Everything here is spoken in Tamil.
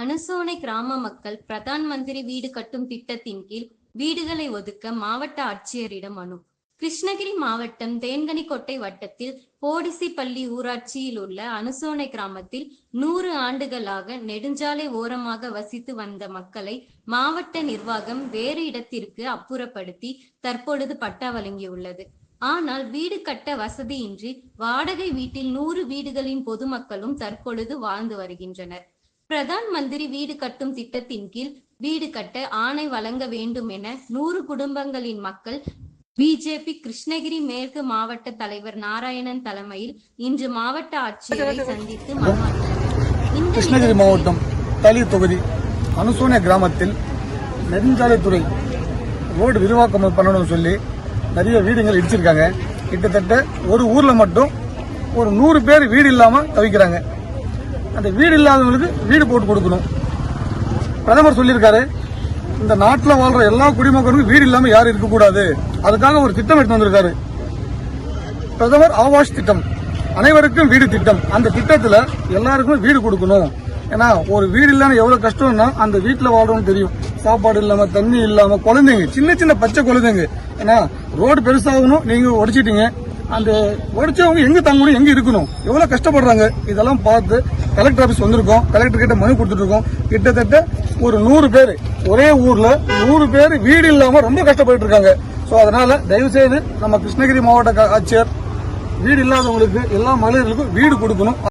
அனுசோனை கிராம மக்கள் பிரதான் மந்திரி வீடு கட்டும் திட்டத்தின் கீழ் வீடுகளை ஒதுக்க மாவட்ட ஆட்சியரிடம் மனு. கிருஷ்ணகிரி மாவட்டம் தேன்கனிக்கோட்டை வட்டத்தில் போடிசிப்பள்ளி ஊராட்சியில் உள்ள அனுசோனை கிராமத்தில் நூறு ஆண்டுகளாக நெடுஞ்சாலை ஓரமாக வசித்து வந்த மக்களை மாவட்ட நிர்வாகம் வேறு இடத்திற்கு அப்புறப்படுத்தி தற்பொழுது பட்டா வழங்கியுள்ளது. ஆனால் வீடு கட்ட வசதியின்றி வாடகை வீட்டில் நூறு வீடுகளின் பொதுமக்களும் தற்பொழுது வாழ்ந்து வருகின்றனர். பிரதான் மந்திரி வீடு கட்டும் திட்டத்தின் கீழ் வீடு கட்ட ஆணை வழங்க வேண்டும் என நூறு குடும்பங்களின் மக்கள் பிஜேபி கிருஷ்ணகிரி மேற்கு மாவட்ட தலைவர் நாராயணன் தலைமையில் இன்று மாவட்ட ஆட்சியரை சந்தித்து கிருஷ்ணகிரி மாவட்டம் தளி தொகுதி அனுசோனியா கிராமத்தில் நெடுஞ்சாலைத்துறை ரோடு விரிவாக்கம் பண்ணணும்னு சொல்லி நிறைய வீடுகள் இடிச்சிருக்காங்க. கிட்டத்தட்ட ஒரு ஊர்ல மட்டும் ஒரு நூறு பேர் வீடு இல்லாம தவிக்கிறாங்க. அந்த வீடு இல்லாதவங்களுக்கு வீடு போட்டு கொடுக்கணும். பிரதமர் சொல்லியிருக்காரு இந்த நாட்டில் வாழ்ற எல்லா குடிமக்களுக்கும் வீடு இல்லாமல் யாரும் இருக்கக்கூடாது அதுக்காக ஒரு திட்டம் எடுத்து வந்திருக்காரு. பிரதமர் ஆவாஸ் திட்டம். அனைவருக்கும் வீடு திட்டம். அந்த திட்டத்தில் எல்லாருக்கும் வீடு கொடுக்கணும். ஏன்னா ஒரு வீடு இல்லாமல் எவ்வளோ கஷ்டம்னா அந்த வீட்டில் வாழ்றவங்க தெரியும். சாப்பாடு இல்லாமல் தண்ணி இல்லாமல் குழந்தைங்க சின்ன சின்ன பச்சை குழந்தைங்க. ஏன்னா ரோடு பெருசாகணும் நீங்கள் உடைச்சிட்டீங்க. அந்த உடைச்சவங்க எங்கே தங்கணும் எங்கே இருக்கணும்? எவ்வளோ கஷ்டப்படுறாங்க? இதெல்லாம் பார்த்து கலெக்டர் ஆஃபீஸ் வந்திருக்கோம். கலெக்டர் கிட்ட மனு கொடுத்துருக்கோம் கிட்டத்தட்ட ஒரு நூறு பேர். ஒரே ஊர்ல நூறு பேர் வீடு இல்லாம ரொம்ப கஷ்டப்பட்டு இருக்காங்க சோ அதனால தயவுசெய்து நம்ம கிருஷ்ணகிரி மாவட்ட ஆட்சியர் வீடு இல்லாதவங்களுக்கு எல்லா மகளிர்களுக்கும் வீடு கொடுக்கணும்.